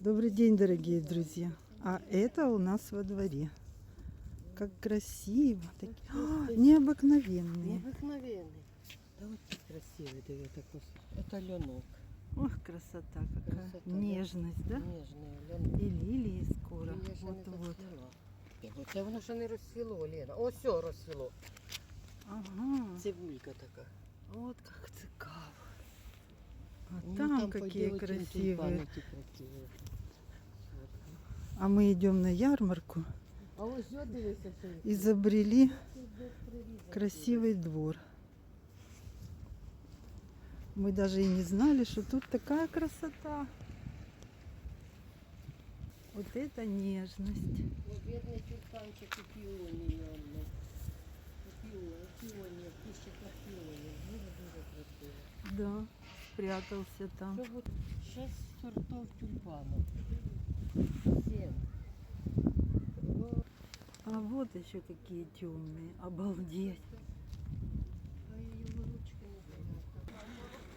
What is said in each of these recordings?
Добрый день, дорогие друзья. А это у нас во дворе. Как красиво. Такі... А, необыкновенные. Необыкновенный. Да вот тут красивый, да так вот. Это ленок. Ох, красота какая. Красота, да. Нежность, да? Нежний ленок. И лилии скоро. Я ще Вот, не вот. зацвіла. Це воно ще не розцвіло, Лена. Ось все розцвіло. Ага. Цибулька така. Вот как цикаво. А Ну, там, какие поделать им красивые. тюльпаны ті красиві. А мы идем на ярмарку. А ось що дивися, що їх Изобрели красивый двор. Мы даже и не знали, что тут такая красота. Вот это нежность. Бідний тюльпанчик у піоні. йому. У піоні, у піоні, в кущиках піонів. Дуже-дуже красиво. Да, спрятался там. Що от шість сортів тюльпанів. Сім. Ну, А вот еще какие темные. Обалдеть. а його ручки не видно.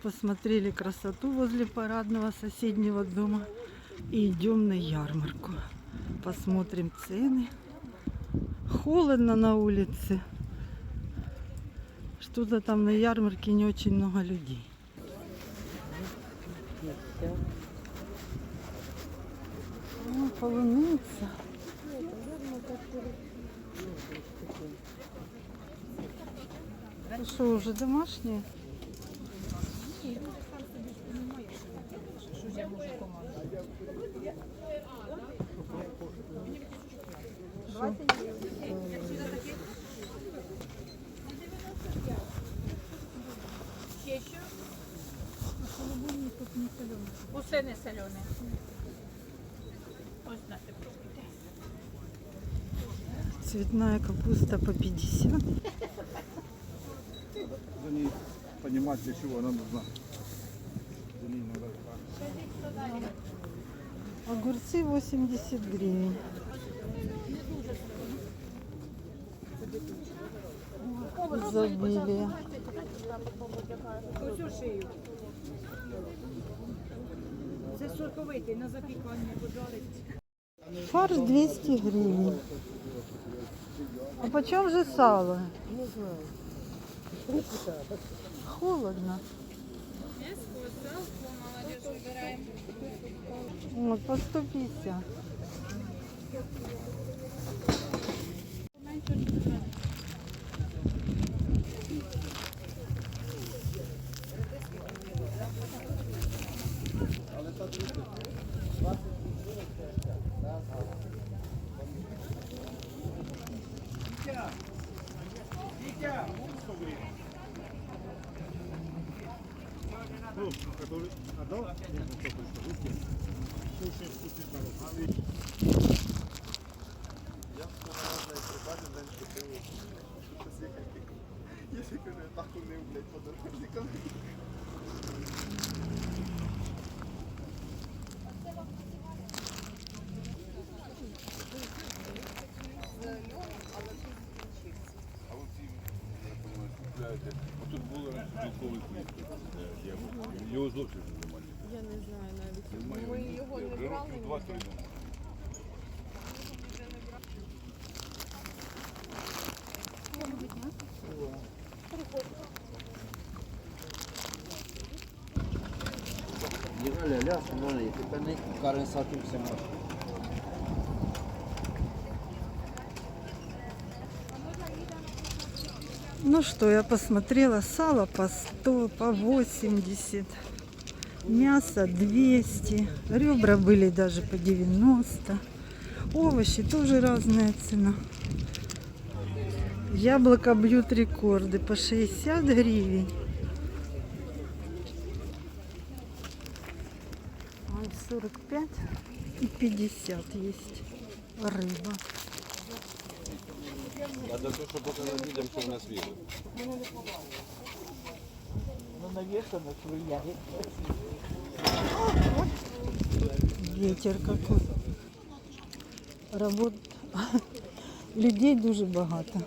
Посмотрели красоту возле парадного соседнего дома. И идем на ярмарку. Посмотрим цены. Холодно на улице. Что-то там на ярмарке не очень много людей. Десять. О, полуница. Это что, уже домашние? Усе не солене. Ось знаєте, пробуйте. Цветная капуста по 50. За ней понимать, для чего она нужна. За ней надо Огурцы 80 гривен. Изобилие. Це соковитий на запікання пожарить. Фарш 200 гривен. А почем же сало? Не знаю. Холодно. Вот по 150. Ну, Слушай, вкусный хороший. А Два-три немає. Lia lia şunları yedik. Ben de karın satayım sana. Ну что, я посмотрела, сало по 100, по 80, мясо 200, ребра были даже по 90, овощи тоже разная цена. Яблоко бьют рекорды по 60 гривен. Ой, 45 и 50 есть рыба. Для того, щоб показати людям, що в нас Ветер какой. Работ... Людей дуже багато.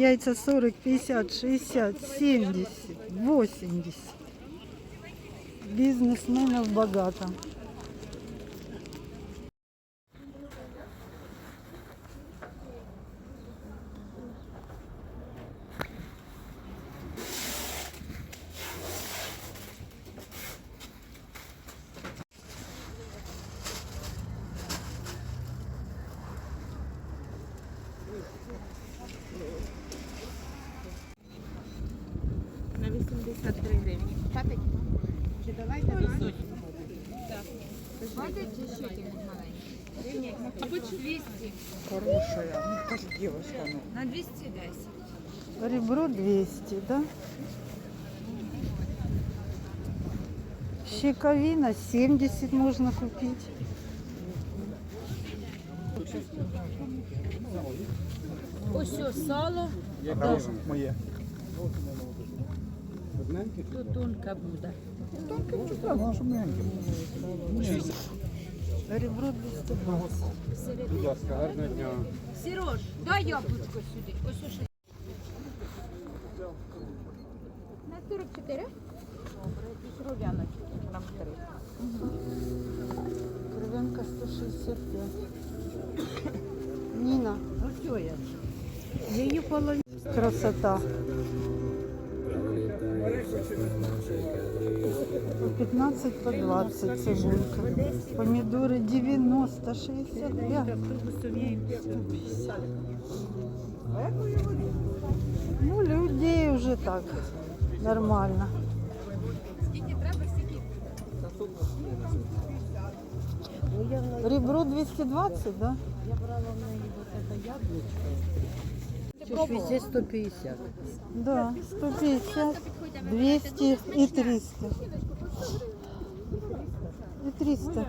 Яйца 40, 50, 60, 70, 80. Бизнесменов богато. На 83 гривні. Хватить? Чи давайте на сотню? Хватит еще этих маленьких? А по 200? Хорошая, ну как девушка, ну. На 210. Ребро 200, да? Щековина 70 можно купить. Ось сало, Моє. то тонка буде. Ребро 220. Будь ласка, гарного дня. Сереж, дай яблучко сюди. Ось що. На 44? Кровянка 165. Нина. Ее половина. Красота. По 15, по 20 цибулька. Помидоры 90, 65. 150. Ну, людей уже так. Нормально. Ребро 220, да? Везде 150. Да, 150, 200 и 300. И 300.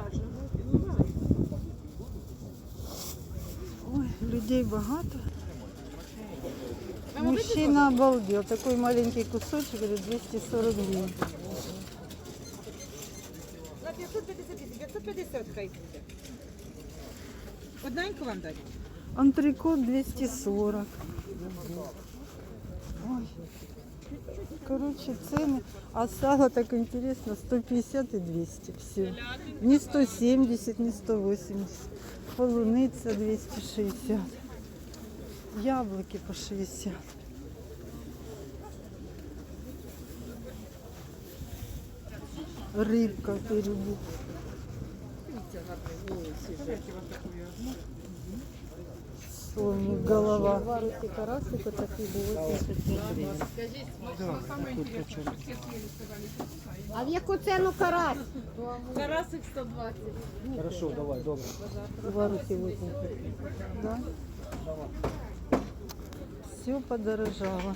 Ой, людей багато. Мужчина обалдел. Такой маленький кусочек, говорит, 240 гривен. На 550, 550 хай буде. Одненьку вам дати? Антрикот 240. Ой. Короче, цены. А сало так интересно, 150 и 200. Все. Не 170, не 180. Полуница 260. Яблоки по 60. Рыбка в берегу. Сомик, голова. Варити карасику такий був 85 гривень. А в яку ціну карась? Карасик 120. Хорошо, давай, добре. Варити 80. Да? Все подорожало.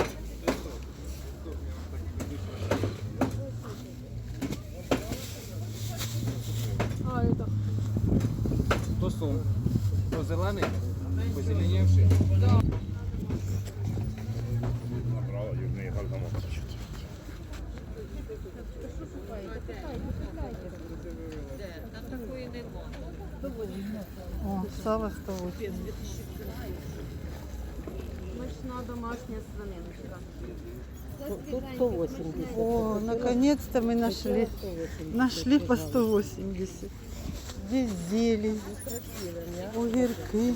То сум. То зелений, О, сало 180. Смачна домашня свининочка. Тут 180. О, наконец-то мы нашли. Нашли по 180. Здесь зелень, огірки.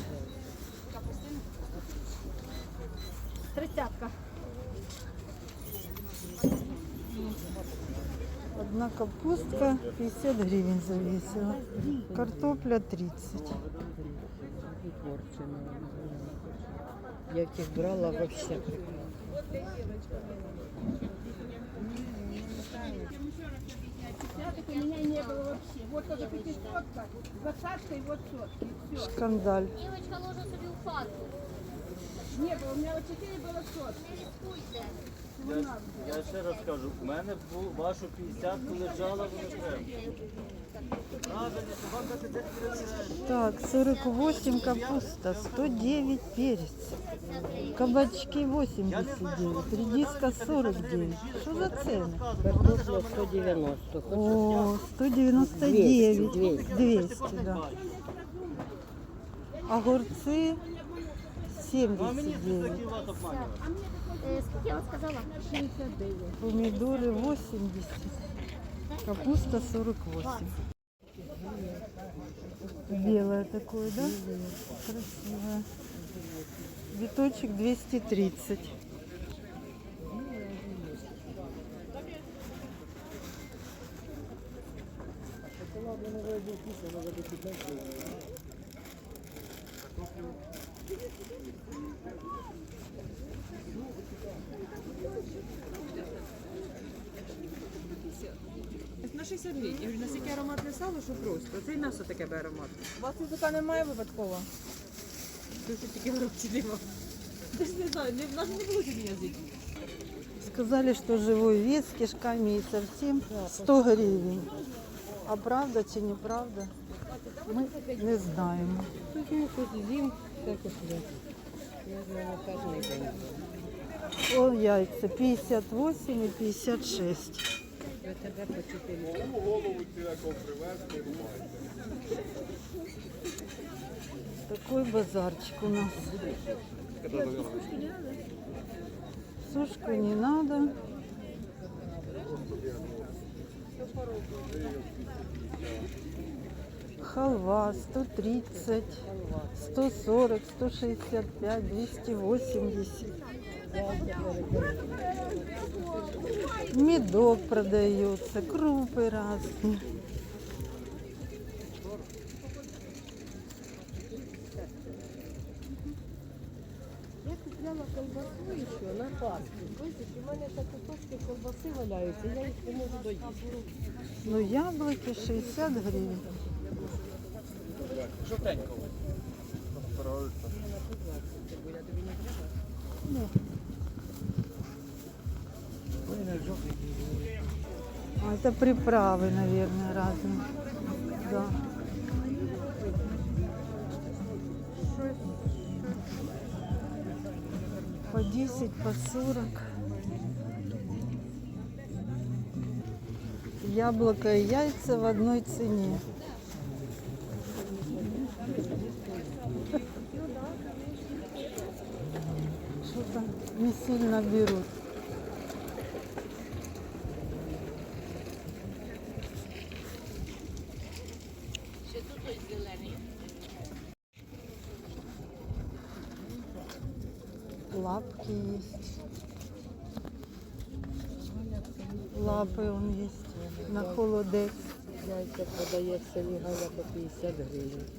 Тридцятка. Одна капустка 50 гривен завесила. Картопля 30. Я їх брала вообще. У меня не было вообще. Вот тоже пятисотка, двадцатка и вот сотка. И все. Шкандаль. Дівочка ложу собі у фату. Не было, у меня вот четыре было сотки. Не. Я, я ще раз кажу, в мене вашу 50 лежала, вона треба. Правильно, вам дати 10 гривень. Так, 48 капуста, 109 перец. Кабачки 89, редиска 49. Что за цены? Картопля 190. О, 199, 200, да. Огурцы 79, вас обманювати. Скільки я сказала? 69. помидоры 80, капуста 48. Белое такое, да? Красивое. Биточек 230. На 60 гривень. Я говорю, наскільки ароматне сало, що просто. Це й м'ясо таке би ароматне. У вас язика немає випадково? Тут тільки горобці. Ти ж не знаю, не, в нас не було сьогодні язиків. Сказали, что живой вес с кишками и совсем 100 гривен. А правда чи неправда? Мы не знаем. Тут якось зім, якось є. Я знаю. О, яйца 58 и 56. Ви тебе почепили. Такой базарчик у нас. Сушку не надо. Халва 130, 140, 165, 280. Медок продается, крупы разные. Я купляла колбасу ще на Пасху. У мене так кусочки колбаси валяються, я їх не можу доїсти. Ну, яблоки 60 гривен. Жовтенько. А, Это приправы, наверное, разные. Да. По 10, по 40. Яблоко и яйца в одной цене. Сильно берут. Лапки есть. Лапы он есть. На холодець. Яйця продає в Галя по 50 гривень.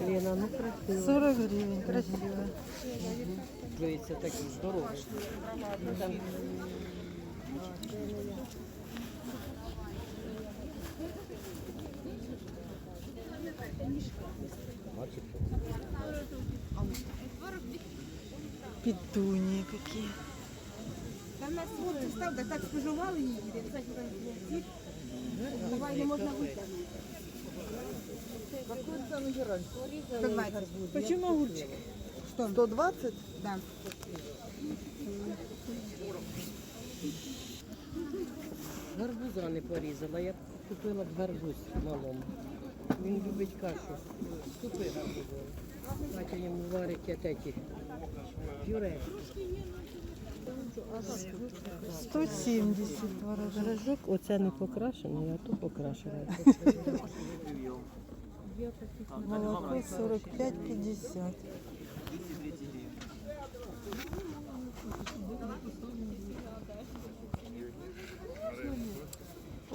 Лена, ну красиво. 40 гривень, красиво. Дивіться, такі здорові. Петунии какие. Там нас хлопці став, так так споживали її. Давай не можна витягнути. Почему огурчик? 120? Да. Гарбуза не порізала, я купила б гарбуз малому. Він любить кашу. Купи гарбуз. Батя йому варить теті. Пюре. 170 творожок. Рожок оце не покрашений, а то покрашений. Молоко 45-50.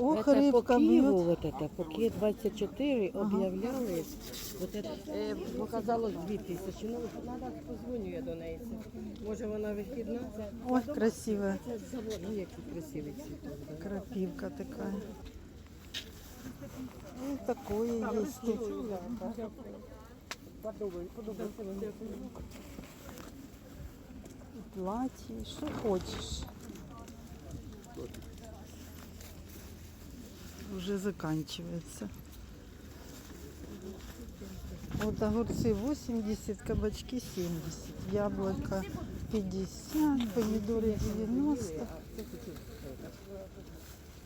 Ох, Это по рибка Киеву б'ють. вот это, по Киеву 24 об'являли. Вот это, е, показалось 2000. Ну, треба позвоню я до неї. Може вона вихідна? Ой, красивая Це завод, ну які красиві цвіти. крапивка такая. И такое есть тут. Платье, что хочешь. Уже заканчивается. Вот огурцы 80, кабачки 70, яблоко 50, помидоры 90.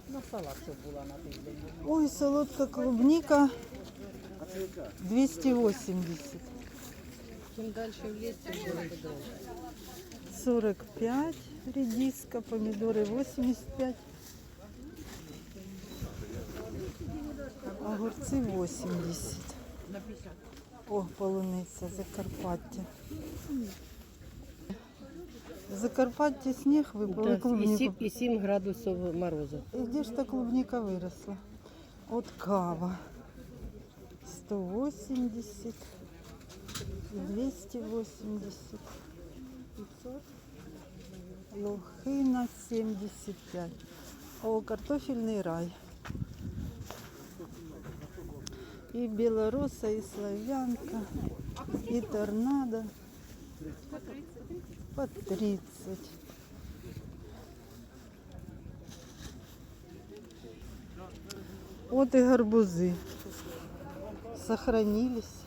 На салат щоб була на тиждень. Ой, солодка клубника 280. Чим далі в тим буде довше. 45 редиска, помидоры 85. Огурцы 80. О, полуниця, Закарпаття. В Закарпатті сніг випав, і Так, і, клубніку. 7, і 7 градусів морозу. І де ж та клубника виросла? От кава. 180, 280, 500, лохина 75. О, картофельний рай. І білороса, і славянка, і торнадо. По 30. Вот и гарбузы. Сохранились.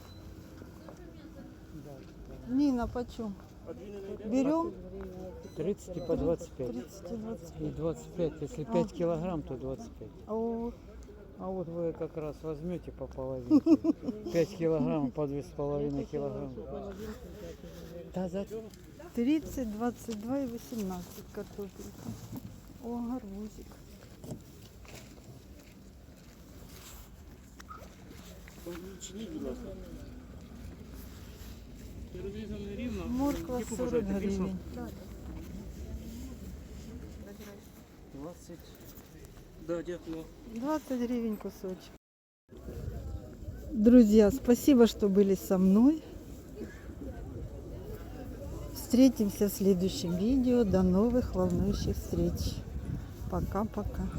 Нина, почем? Берем 30 и по 25. 30 и 25. И 25. Если 5 килограмм, то 25. О, А вот вы как раз возьмете по половинке. 5 килограмм по 2,5 килограмма. Да, за 30, 22 и 18 картофелька. О, гарбузик. Морква 40 гривен. 20. Да, дякую. 20 гривен кусочек. Друзья, спасибо, что были со мной. Встретимся в следующем видео. До новых волнующих встреч. Пока-пока.